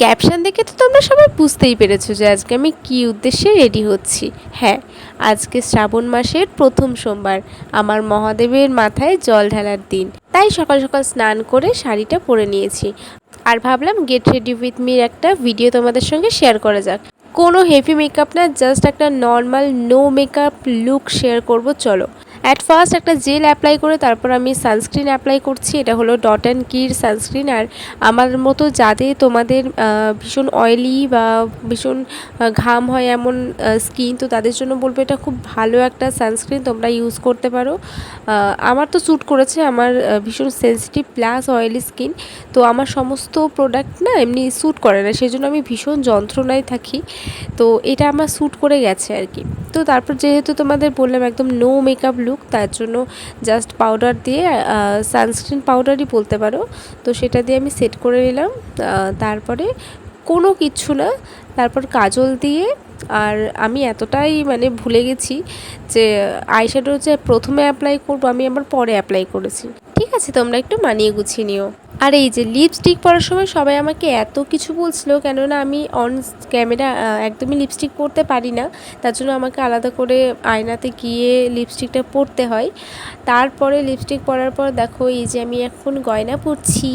Caption দেখে তো তোমরা সবাই বুঝতেই পেরেছ যে আজকে আমি কী উদ্দেশ্যে রেডি হচ্ছি। হ্যাঁ আজকে শ্রাবণ মাসের প্রথম সোমবার, আমার মহাদেবের মাথায় জল ঢালার দিন। তাই সকাল সকাল স্নান করে শাড়িটা পরে নিয়েছি। আর ভাবলাম গেট রেডি উইথ মির একটা ভিডিও তোমাদের সঙ্গে শেয়ার করা যাক। কোনো হেভি মেকআপ না জাস্ট একটা normal no makeup look share করব, চলো। অ্যাট ফার্স্ট একটা জেল অ্যাপ্লাই করে তারপর আমি সানস্ক্রিন অ্যাপ্লাই করছি। এটা হলো ডট অ্যান্ড কির সানস্ক্রিন আর আমার মতো যাদের তোমাদের ভীষণ অয়েলি বা ভীষণ ঘাম হয় এমন স্কিন তো তাদের জন্য বলব এটা খুব ভালো একটা সানস্ক্রিন তোমরা ইউজ করতে পারো। আমার তো স্যুট করেছে আমার ভীষণ সেন্সিটিভ প্লাস অয়েলি স্কিন তো আমার সমস্ত প্রোডাক্ট না এমনি স্যুট করে না। সেই জন্য আমি ভীষণ যন্ত্রণায় থাকি। তো এটা আমার স্যুট করে গেছে আর কি। তো তারপর যেহেতু তোমাদের বললাম একদম নো মেকআপ লুক তার জন্য জাস্ট পাউডার দিয়ে সানস্ক্রিন পাউডারই বলতে পারো। তো সেটা দিয়ে আমি সেট করে নিলাম। তারপরে কোনো কিছু না, তারপর কাজল দিয়ে, আর আমি এতটাই মানে ভুলে গেছি যে আইশ্যাডো যে প্রথমে অ্যাপ্লাই করব, আমি আমার পরে অ্যাপ্লাই করেছি। ঠিক আছে, তোমরা একটু মানিয়ে গুছিয়ে নিও। আর এই যে লিপস্টিক পরার সময় সবাই আমাকে এত কিছু বলছিল, কেননা আমি অন ক্যামেরা একদমই লিপস্টিক পরতে পারি না। তার জন্য আমাকে আলাদা করে আয়নাতে গিয়ে লিপস্টিকটা পরতে হয়। তারপরে লিপস্টিক পরার পর দেখো এই যে আমি এখন গয়না পরছি।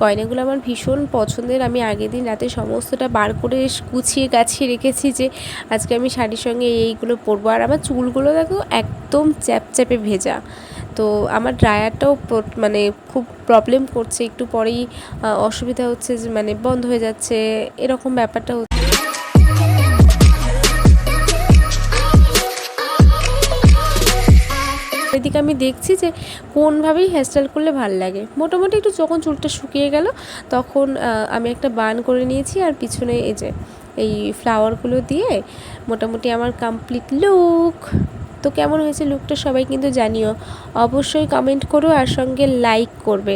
গয়নাগুলো আমার ভীষণ পছন্দের। আমি আগের দিন রাতে সমস্তটা বার করে গুছিয়ে গাছিয়ে রেখেছি যে আজকে আমি শাড়ির সঙ্গে এইগুলো পরবো। আর আমার চুলগুলো দেখো একদম চ্যাপচ্যাপে ভেজা। তো আমার ড্রায়ারটাও মানে খুব প্রবলেম করছে। একটু পরেই অসুবিধা হচ্ছে যে মানে বন্ধ হয়ে যাচ্ছে। এরকম ব্যাপারটা হচ্ছে। এদিকে আমি দেখছি যে, কোনভাবেই হেয়ারস্টাইল করলে ভালো লাগে। মোটামুটি একটু যখন চুলটা শুকিয়ে গেল, তখন আমি একটা বান করে নিয়েছি আর পিছনে এই যে, এই ফ্লাওয়ারগুলো দিয়ে, মোটামুটি আমার কমপ্লিট লুক তো কেমন হয়েছে লুকটা সবাই কিন্তু জানিও। অবশ্যই কমেন্ট করো আর সঙ্গে লাইক করবে।